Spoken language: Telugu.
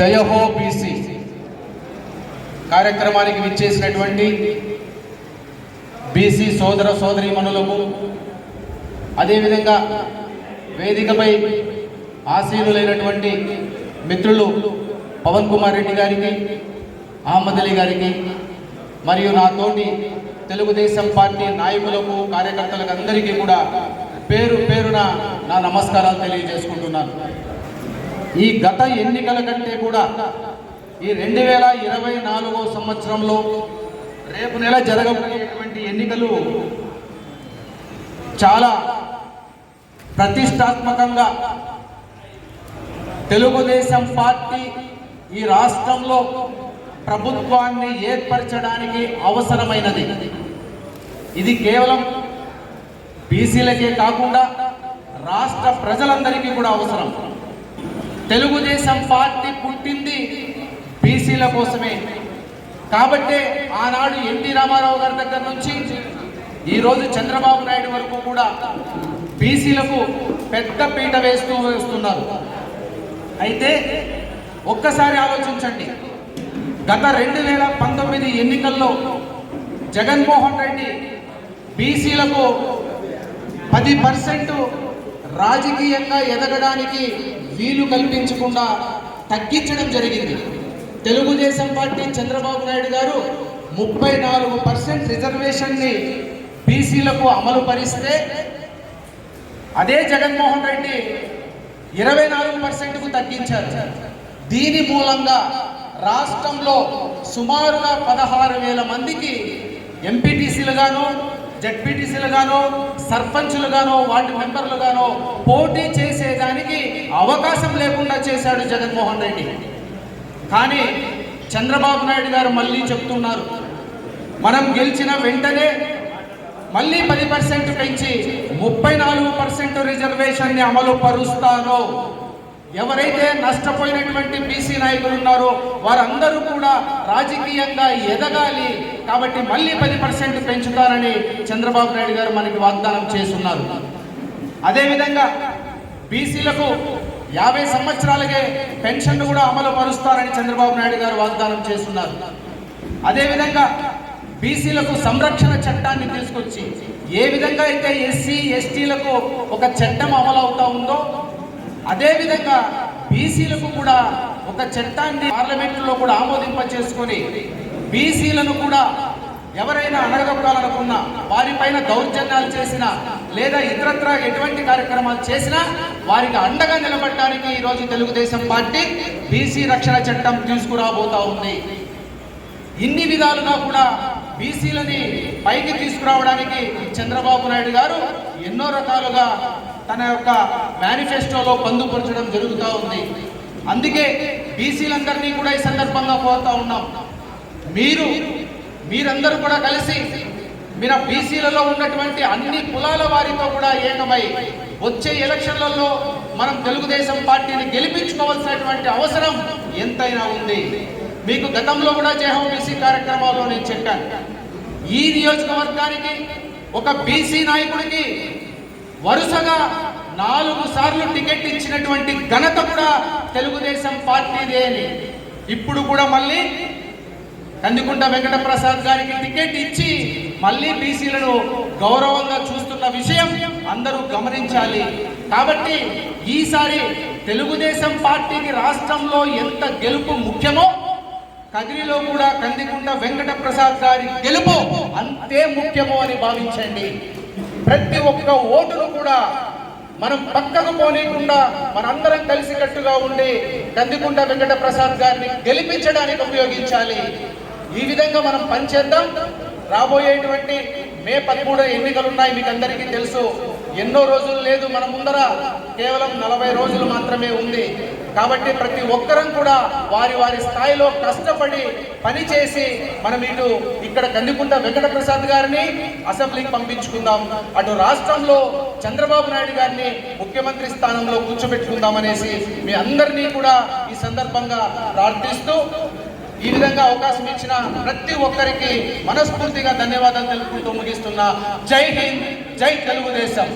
జయహో బీసీ కార్యక్రమానికి విచ్చేసినటువంటి బీసీ సోదర సోదరీమణులకు అదేవిధంగా వేదికపై ఆసీనులైనటువంటి మిత్రులు పవన్ కుమార్ రెడ్డి గారికి అహ్మద్ అలీ గారికి మరియు నాతోటి తెలుగుదేశం పార్టీ నాయకులకు కార్యకర్తలకు అందరికీ కూడా పేరు పేరున నా నమస్కారాలు తెలియజేసుకుంటున్నాను. ఈ గత ఎన్నికల కంటే కూడా ఈ రెండు వేల ఇరవై నాలుగో సంవత్సరంలో రేపు నెల జరగబోయేటువంటి ఎన్నికలు చాలా ప్రతిష్టాత్మకంగా తెలుగుదేశం పార్టీ ఈ రాష్ట్రంలో ప్రభుత్వాన్ని ఏర్పరచడానికి అవసరమైనది. ఇది కేవలం బీసీలకే కాకుండా రాష్ట్ర ప్రజలందరికీ కూడా అవసరం. తెలుగుదేశం పార్టీ పుట్టింది బీసీల కోసమే. కాబట్టే ఆనాడు ఎన్టీ రామారావు గారి దగ్గర నుంచి ఈరోజు చంద్రబాబు నాయుడు వరకు కూడా బీసీలకు పెద్ద పీట వేస్తూ వేస్తున్నారు. అయితే ఒక్కసారి ఆలోచించండి. గత రెండు వేల పంతొమ్మిది ఎన్నికల్లో జగన్మోహన్ రెడ్డి బీసీలకు పది పర్సెంట్ రాజకీయంగా ఎదగడానికి వీలు కల్పించకుండా తగ్గించడం జరిగింది. తెలుగుదేశం పార్టీ చంద్రబాబు నాయుడు గారు ముప్పై నాలుగు పర్సెంట్ రిజర్వేషన్ని బీసీలకు అమలు పరిస్తే అదే జగన్మోహన్ రెడ్డి ఇరవై నాలుగు పర్సెంట్కు తగ్గించారు. దీని మూలంగా రాష్ట్రంలో సుమారుగా పదహారు వేల మందికి ఎంపీటీసీలుగాను జడ్పీటీసీలుగానో సర్పంచ్లుగానో వార్డు మెంబర్లుగానో పోటీ చేసేదానికి అవకాశం లేకుండా చేశాడు జగన్మోహన్ రెడ్డి. కానీ చంద్రబాబు నాయుడు గారు మళ్ళీ చెప్తున్నారు మనం గెలిచిన వెంటనే మళ్ళీ పది పర్సెంట్ పెంచి ముప్పై నాలుగు పర్సెంట్ రిజర్వేషన్ని అమలు పరుస్తానో. ఎవరైతే నష్టపోయినటువంటి బీసీ నాయకులు ఉన్నారో వారందరూ కూడా రాజకీయంగా ఎదగాలి కాబట్టి మళ్ళీ పది పర్సెంట్ పెంచుతారని చంద్రబాబు నాయుడు గారు మనకి వాగ్దానం చేస్తున్నారు. అదేవిధంగా బీసీలకు యాభై సంవత్సరాలకే పెన్షన్ కూడా అమలు పరుస్తారని చంద్రబాబు నాయుడు గారు వాగ్దానం చేస్తున్నారు. అదేవిధంగా బీసీలకు సంరక్షణ చట్టాన్ని తీసుకొచ్చి ఏ విధంగా అయితే ఎస్సీ ఎస్టీలకు ఒక చట్టం అమలు అవుతా ఉందో అదేవిధంగా బీసీలకు కూడా ఒక చట్టాన్ని పార్లమెంటులో కూడా ఆమోదింప చేసుకొని బీసీలను కూడా ఎవరైనా అనగదొక్కాలనుకున్నా వారిపైన దౌర్జన్యాలు చేసినా లేదా ఇతరత్ర ఎటువంటి కార్యక్రమాలు చేసినా వారికి అండగా నిలబడటానికి ఈరోజు తెలుగుదేశం పార్టీ బీసీ రక్షణ చట్టం తీసుకురాబోతా ఉంది. ఇన్ని విధాలుగా కూడా బీసీలని పైకి తీసుకురావడానికి చంద్రబాబు నాయుడు గారు ఎన్నో రకాలుగా తన యొక్క మేనిఫెస్టోలో పొందుపరచడం జరుగుతూ ఉంది. అందుకే బీసీలందరినీ కూడా ఈ సందర్భంగా కోరుతా ఉన్నాం. మీరు మీరందరూ కూడా కలిసి మీరు బీసీలలో ఉన్నటువంటి అన్ని కులాల వారితో కూడా ఏకమై వచ్చే ఎలక్షన్లలో మనం తెలుగుదేశం పార్టీని గెలిపించుకోవాల్సినటువంటి అవసరం ఎంతైనా ఉంది. మీకు గతంలో కూడా జయహం బీసీ కార్యక్రమాల్లో నేను చెప్పాను. ఈ నియోజకవర్గానికి ఒక బీసీ నాయకుడికి వరుసగా నాలుగు సార్లు టికెట్ ఇచ్చినటువంటి ఘనత కూడా తెలుగుదేశం పార్టీదే అని. ఇప్పుడు కూడా మళ్ళీ కందికుంట వెంకట ప్రసాద్ గారికి టికెట్ ఇచ్చి మళ్ళీ బీసీలను గౌరవంగా చూస్తున్న విషయం అందరూ గమనించాలి. కాబట్టి ఈసారి తెలుగుదేశం పార్టీకి రాష్ట్రంలో ఎంత గెలుపు ముఖ్యమో కదిరిలో కూడా కందికుంట వెంకట ప్రసాద్ గారి గెలుపు అంతే ముఖ్యమో అని భావించండి. ప్రతి ఒక్క ఓటును కూడా మనం పక్కకు పోనీయకుండా మనందరం కలిసికట్టుగా ఉండి కందికుంట వెంకట ప్రసాద్ గారిని గెలిపించడానికి ఉపయోగించాలి. ఈ విధంగా మనం పనిచేద్దాం రాబోయేటువంటి మే పదమూడు ఎన్నికలు ఉన్నాయి మీకు అందరికీ తెలుసు. ఎన్నో రోజులు లేదు మన ముందర. కేవలం నలభై రోజులు మాత్రమే ఉంది. కాబట్టి ప్రతి ఒక్కరం కూడా వారి వారి స్థాయిలో కష్టపడి పనిచేసి మనం ఇటు ఇక్కడ కందికుంట వెంకట ప్రసాద్ గారిని అసెంబ్లీకి పంపించుకుందాం. అటు రాష్ట్రంలో చంద్రబాబు నాయుడు గారిని ముఖ్యమంత్రి స్థానంలో కూర్చోబెట్టుకుందాం అనేసి మీ అందరినీ కూడా ఈ సందర్భంగా ప్రార్థిస్తూ ఈ విధంగా అవకాశం ఇచ్చిన ప్రతి ఒక్కరికి మనస్ఫూర్తిగా ధన్యవాదాలు తెలుపుకుంటూ ముగిస్తున్నా. జై హింద్ జై తెలుగుదేశం.